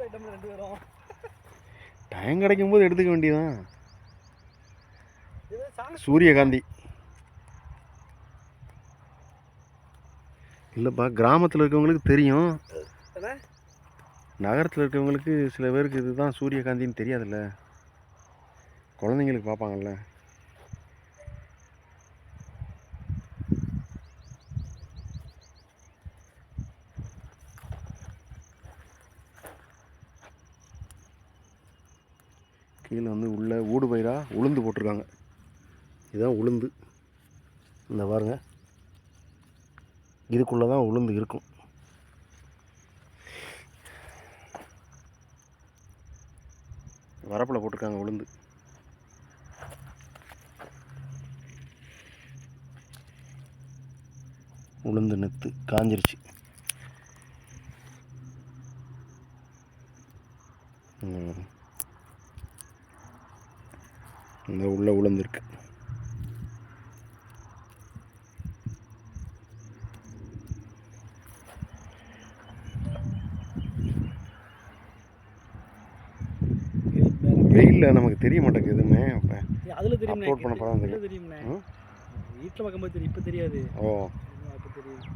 கேட்டோம்ல ரெண்டு பேரும். டைம் கிடைக்கும் போது எடுத்துக்க வேண்டியதான் சூரியகாந்தி. இல்லைப்பா கிராமத்தில் இருக்கவங்களுக்கு தெரியும். நகரத்தில் இருக்கவங்களுக்கு சில பேருக்கு இதுதான் சூரியகாந்தின்னு தெரியாதுல்ல. குழந்தைங்களுக்கு பார்ப்பாங்கல்ல. கீழே வந்து உள்ளே ஊடு பயிராக உளுந்து போட்டிருக்காங்க. இதுதான் உளுந்து. இந்த பாருங்க. இதுக்குள்ளே தான் உளுந்து இருக்கும். வரப்பில் போட்டிருக்காங்க உளுந்து. உளுந்து நெத்து காஞ்சிருச்சு. ம். இந்த உள்ள உளுந்து இருக்கு வெயிலில் நமக்கு தெரிய மாட்டேங்குது எதுவுமே அப்போ அதுல தெரியும் Upload பண்ண படம் தெரியும். தெரியும் ம்? வீட்டில் பார்க்கும்போது தெரியும் இப்போ தெரியாது. ஓ. இப்போ தெரியும்